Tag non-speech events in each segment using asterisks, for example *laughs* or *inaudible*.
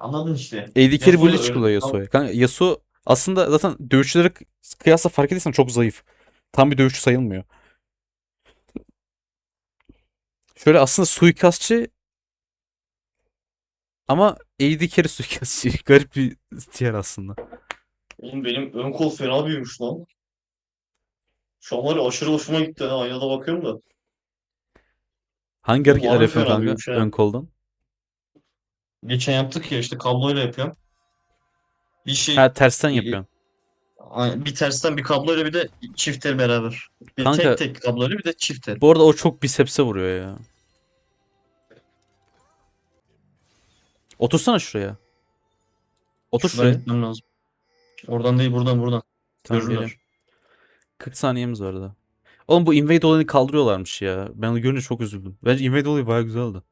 Anladın işte. Hiç öyle. kullanıyor Yasuo'ya. Kanka Yasuo aslında zaten dövüşçülere kıyasla fark ediysen çok zayıf. Tam bir dövüşçü sayılmıyor. Şöyle aslında suikastçı ama AD carry suikastçı. *laughs* Garip bir tier aslında. Oğlum benim ön kol fena büyümüş lan. Şu an var ya aşırı hoşuma gitti. ha. Aynada bakıyorum da. Hangi hareketler fena kanka büyümüş ön koldan? Geçen yaptık ya işte kabloyla yapıyorum. Bir şey Ha tersten yapıyorsun. Ay- bir tersten bir kabloyla bir de çift tel beraber. Bir Kanka- tek tek kabloyla bir de çift tel. Bu arada o çok bisepse vuruyor ya. Otursana şuraya. Otur Şuradan şuraya. gitmem lazım. Oradan değil buradan buradan. Tamam, Görürler. geliyorum. 40 saniyemiz var daha. Oğlum bu invade olayını kaldırıyorlarmış ya. Ben onu görünce çok üzüldüm. Bence invade olayı bayağı güzeldi.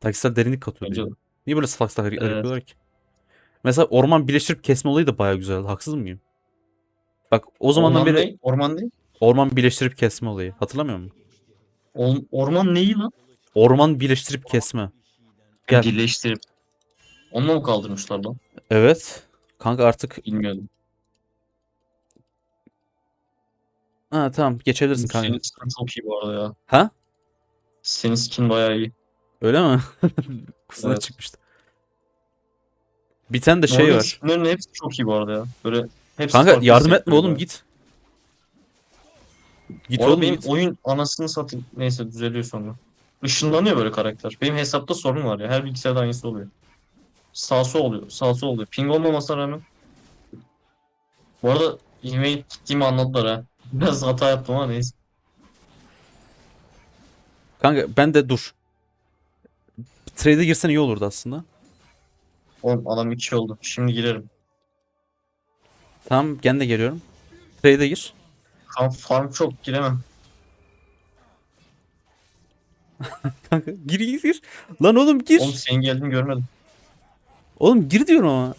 Taktisel derinlik katıyordu. Bence ya. de. Niye böyle salak salak hareketler Evet. yapıyorlar ki? Mesela orman birleştirip kesme olayı da bayağı güzeldi. Haksız mıyım? Bak o zamandan Orman beri ne? Orman ne? orman birleştirip kesme olayı. Hatırlamıyor musun? Or- orman neyi lan? Orman birleştirip kesme. Gel. Birleştirip. Onunla mı kaldırmışlar lan? Evet. Kanka artık Bilmiyordum. ha tamam geçebilirsin kanka. Senin skin çok iyi bu arada ya. Ha? Senin skin bayağı iyi. Öyle mi? *laughs* Kusuna Evet. çıkmıştı. Bir tane de şey var. Skinlerin hepsi çok iyi bu arada ya. Böyle hepsi Kanka farklı yardım etme hissettiriyor oğlum böyle. git. Git Bu arada oğlum benim git. oyun anasını satayım. Neyse düzeliyor sonra. Işınlanıyor böyle karakter. Benim hesapta sorun var ya. Her bilgisayarda aynısı oluyor. Sağ sol oluyor. Sağ sol oluyor. Ping olmamasına rağmen. Bu arada invade gittiğimi anlattılar ha. *laughs* Biraz hata yaptım ama neyse. Kanka ben de dur. Trade'e girsen iyi olurdu aslında. Oğlum adam 2 oldu. Şimdi girerim. Tamam ben de geliyorum. Trade'e gir. Kan farm çok giremem. *laughs* Kanka gir gir gir. Lan oğlum gir. Oğlum senin geldiğini görmedim. Oğlum gir diyorum ama.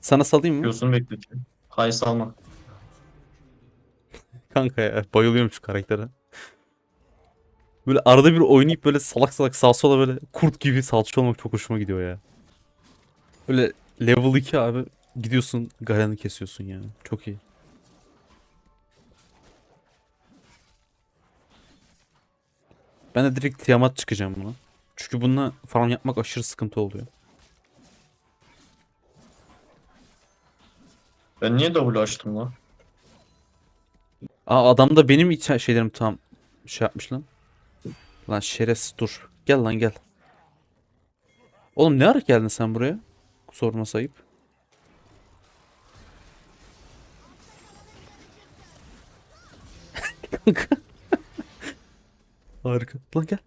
Sana salayım mı? Yosunu bekletiyorum. Hayır salma. Kanka ya bayılıyorum şu karaktere. Böyle arada bir oynayıp böyle salak salak sağ sola böyle kurt gibi salça olmak çok hoşuma gidiyor ya. Böyle level 2 abi gidiyorsun Garen'i kesiyorsun yani. Çok iyi. Ben de direkt Tiamat çıkacağım buna. Çünkü bununla farm yapmak aşırı sıkıntı oluyor. Ben niye W açtım lan? Aa adam da benim içe şeylerim tam şey yapmış lan. Lan şerefsiz dur. Gel lan gel. Oğlum ne ara geldin sen buraya? Sorma sayıp. *laughs* Harika. Lan gel.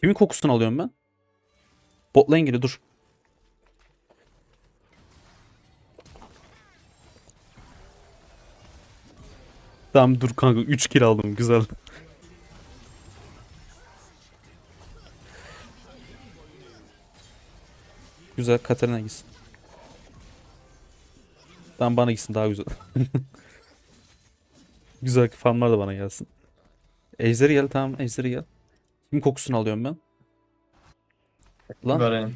Kimin kokusunu alıyorum ben? Bot lane geliyor dur. Tamam dur kanka 3 kill aldım güzel. Güzel Katarina gitsin. Tamam bana gitsin daha güzel. *laughs* güzel farmlar da bana gelsin. Ejder'i gel tamam Ejder'i gel. Kim kokusunu alıyorum ben? Lan Garen.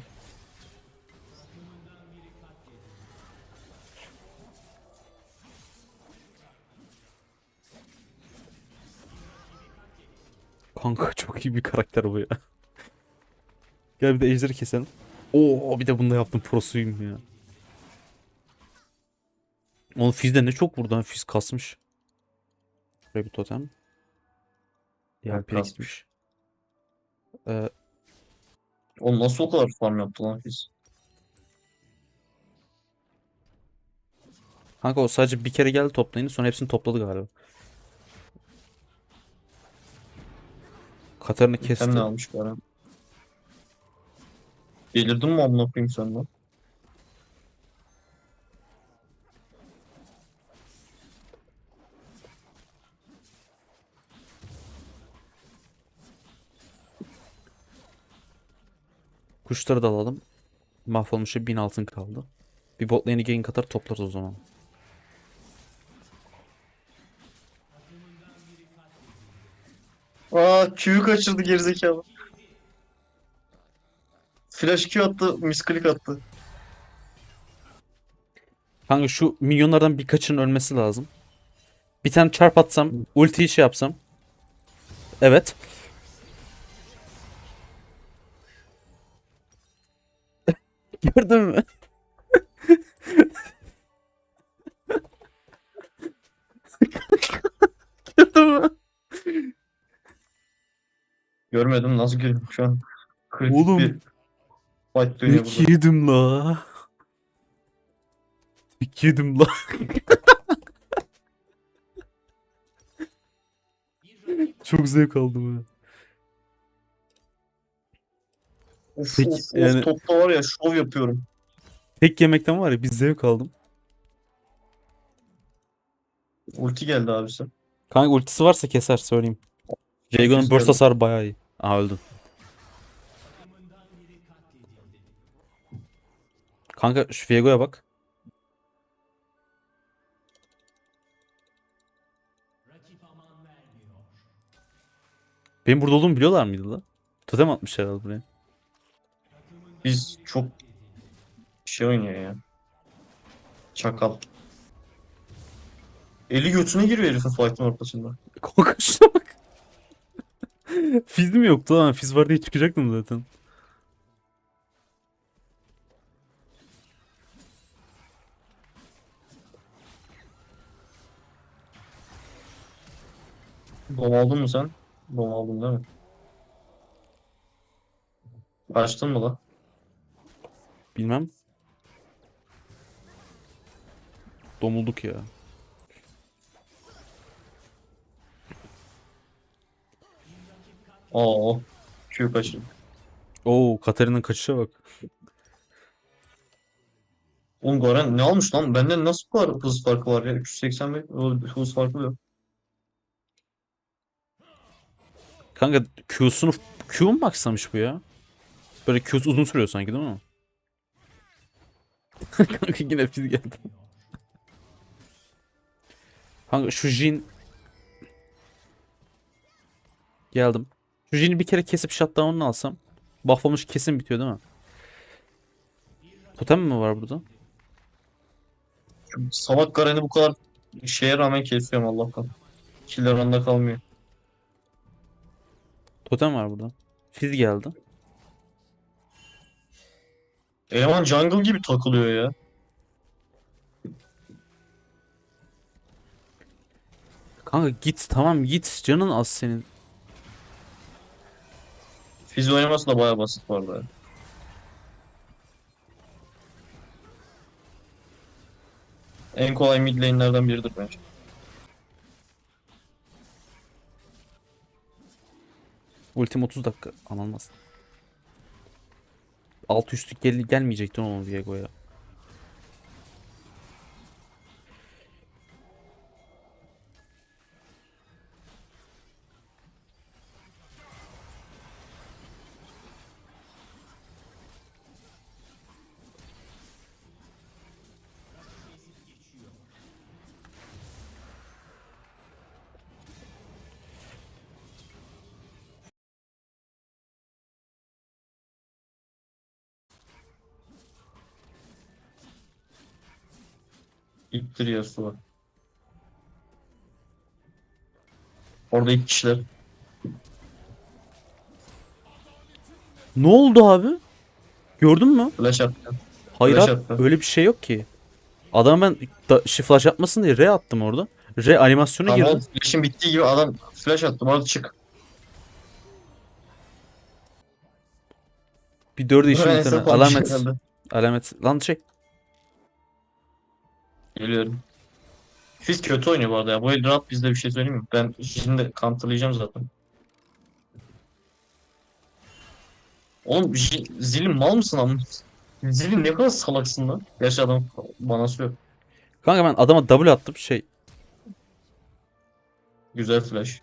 Çok iyi bir karakter bu ya. *laughs* Gel bir de Ejder'i keselim. Oo bir de bunu da yaptım prosuyum ya. Oğlum Fizz de ne çok vurdu ha Fizz kasmış. Şuraya bir totem. Ya kasmış. gitmiş. Ee, Oğlum nasıl o kadar farm yaptı lan biz? kanka o sadece bir kere geldi toplayın sonra hepsini topladı galiba. Katarını kesti. Hem ne almış Garen? Delirdin mi amına koyayım sen lan? Kuşları da alalım. Mahvolmuşa 1000 altın kaldı. Bir bot lane'i gank atar toplarız o zaman. Aa Q'yu kaçırdı gerizekalı. Flash Q attı, misklik attı. Kanka şu milyonlardan birkaçının ölmesi lazım. Bir tane çarp atsam, ultiyi şey yapsam. Evet. *laughs* Gördün mü? Görmedim nasıl görüyorum şu an. Kritik Oğlum. bir fight dönüyor yedim la. İlk yedim la. *laughs* Çok zevk aldım ya. Of Peki, of of yani- topta var ya şov yapıyorum. Tek yemekten var ya bir zevk aldım. Ulti geldi abisi. Kanka ultisi varsa keser söyleyeyim. Güzel. burst hasarı bayağı iyi. Aha öldün. Kanka şu Viego'ya bak. Benim burada olduğumu biliyorlar mıydı la? Totem atmış herhalde buraya. Biz çok şey oynuyor ya. Çakal. Eli götüne giriyor herifin fight'ın ortasında. Bak. Fiz mi yoktu lan? Fiz var diye çıkacaktım zaten. Dom aldın mı sen? Dom aldın değil mi? Açtın mı la? Bilmem. Domulduk ya. Oo. Q kaçırdı. Oo Katarina'nın kaçışa bak. Oğlum Garen ne almış lan? Benden nasıl bu kadar hız farkı var ya? 385 o hız farkı yok. Kanka Q'sunu Q mu maxlamış bu ya? Böyle Q'su uzun sürüyor sanki değil mi? *laughs* Kanka yine fiz geldi. Kanka şu Jin Geldim. Şu Jin'i bir kere kesip shutdown'unu alsam bufflamış kesin bitiyor değil mi? Totem mi var burada? Salak Garen'i bu kadar şeye rağmen kesiyorum Allah'tan. Killer onda kalmıyor. Totem var burada. Fiz geldi. Eleman jungle gibi takılıyor ya. Kanka git tamam git canın az senin. Fizz oynaması da baya basit bu arada. En kolay mid lane'lerden biridir bence. Ultim 30 dakika. Anılmaz. Alt üstlük gel gelmeyecekti oğlum Viego'ya. İttir Yasuo. Orada iki kişiler. Ne oldu abi? Gördün mü? Flash attı. Hayır Flash abi, attı. öyle bir şey yok ki. Adam ben da, şey flash atmasın diye R attım orada. R animasyona Tamam girdi. flash'in bittiği gibi adam flash attı. Orada çık. Bir dördü Buraya bir tane. Alamet. Alamet. Lan şey. Geliyorum. Fizz kötü oynuyor bu arada ya. Bu el rahat bizde bir şey söyleyeyim mi? Ben şimdi counterlayacağım zaten. Oğlum Zilin mal mısın ama? Zilin ne kadar salaksın lan. Gerçi adam bana söylüyor. Kanka ben adama W attım şey. Güzel flash.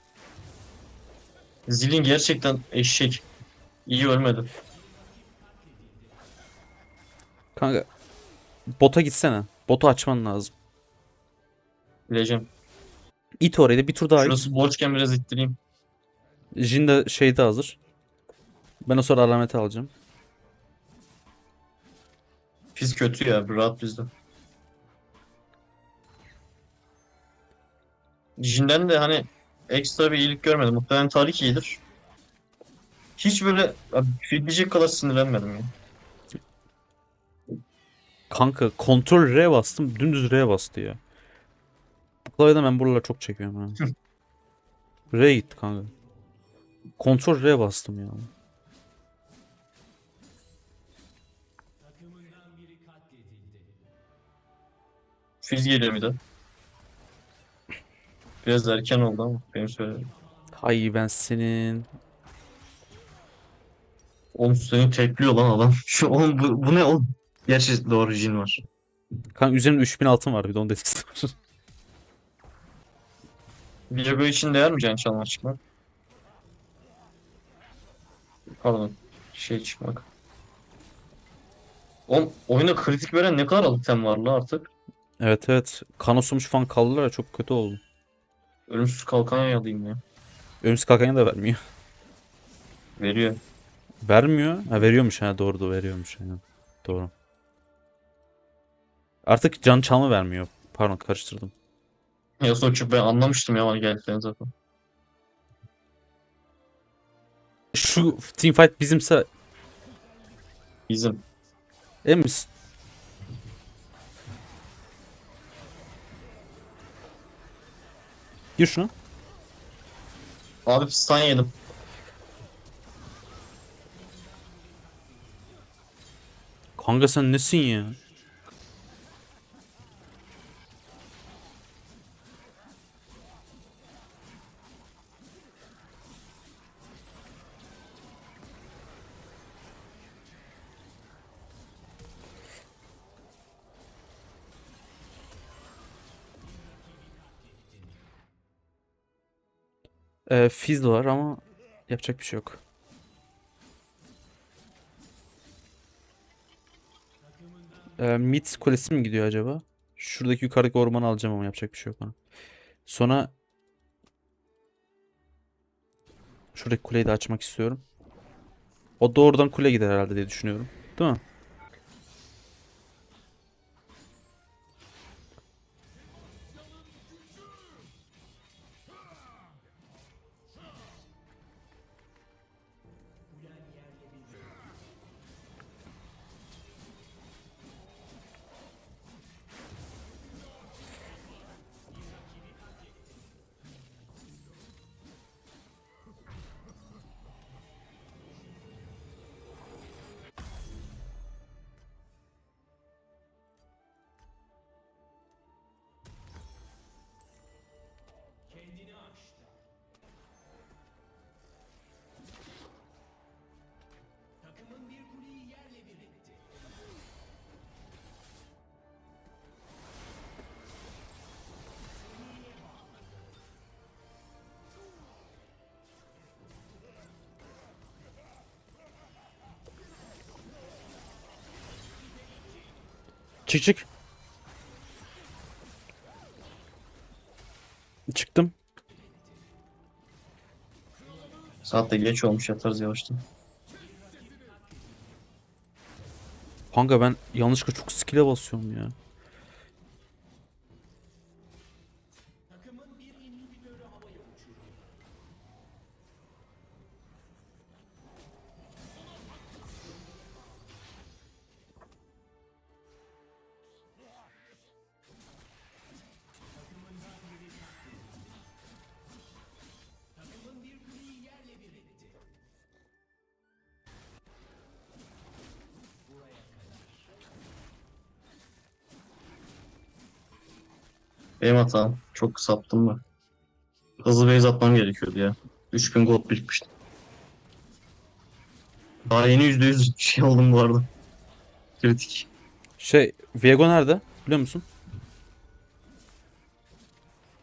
Zilin gerçekten eşek. İyi ölmedi. Kanka bota gitsene. Botu açman lazım. Bileceğim. İt orayı da bir tur daha it. Şurası boşken biraz ittireyim. Jin de şeyde hazır. Ben o sonra alameti alacağım. Biz kötü ya. Rahat bizde. Jin'den de hani ekstra bir iyilik görmedim. Muhtemelen Tarik iyidir. Hiç böyle abi, filleyecek kadar sinirlenmedim ya. Kanka kontrol R bastım. Dümdüz R bastı ya. Bu klavyeden ben buraları çok çekiyorum ha. R gitti kanka. Kontrol R bastım ya. Fizz geliyor bir de. Biraz erken oldu ama benim söylediğim. Hay ben senin. Oğlum seni tekliyor lan adam. *laughs* Şu oğlum bu, bu ne oğlum? Gerçi doğru Jin var. Kanka üzerinde 3000 altın var bir de onun etkisi var. Viago için değer mi can çalmak çıkmak? Pardon. Şey çıkmak. Oğlum oyuna kritik veren ne kadar item var la artık? evet evet. Kanosumuş falan kaldılar ya çok kötü oldu. Ölümsüz kalkan yalayayım ya. Ölümsüz kalkanya da vermiyor. Veriyor. Vermiyor. Ha veriyormuş ha doğru da veriyormuş. Aynen. Doğru. Artık can çalma vermiyor. Pardon karıştırdım. Ya sonuçta ben anlamıştım ya bana geldiklerini zaten. Şu teamfight bizimse Bizim. emin misin? Gir şuna. Abi stun yedim. Kanka sen nesin ya? Ee, Fizz var ama yapacak bir şey yok. Ee, mid kulesi mi gidiyor acaba? Şuradaki yukarıdaki ormanı alacağım ama yapacak bir şey yok bana. Sonra şuradaki kuleyi de açmak istiyorum. O doğrudan kule gider herhalde diye düşünüyorum. Değil mi? Çık çık. Çıktım. Saat de geç olmuş yatarız yavaştan. Kanka ben yanlışlıkla çok skill'e basıyorum ya. Benim hatam. Çok saptım ben. Hızlı base atmam gerekiyordu ya. 3000 gold birikmişti. Daha yeni %100 şey oldum bu arada. Kritik. Şey, Viego nerede? Biliyor musun?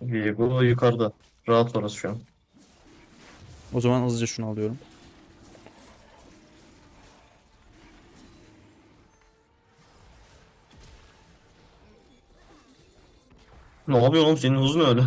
Viego yukarıda. Rahat orası şu an. O zaman hızlıca şunu alıyorum. Ne yapıyor oğlum senin hızın öyle?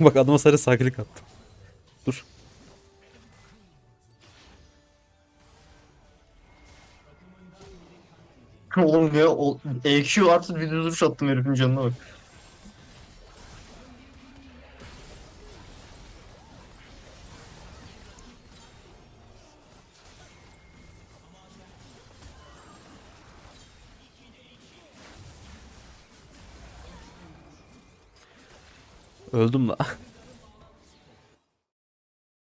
Bak adama sadece sakinlik attım. Oğlum ya o EQ artı bir duruş attım herifin canına bak. Öldüm la. *laughs*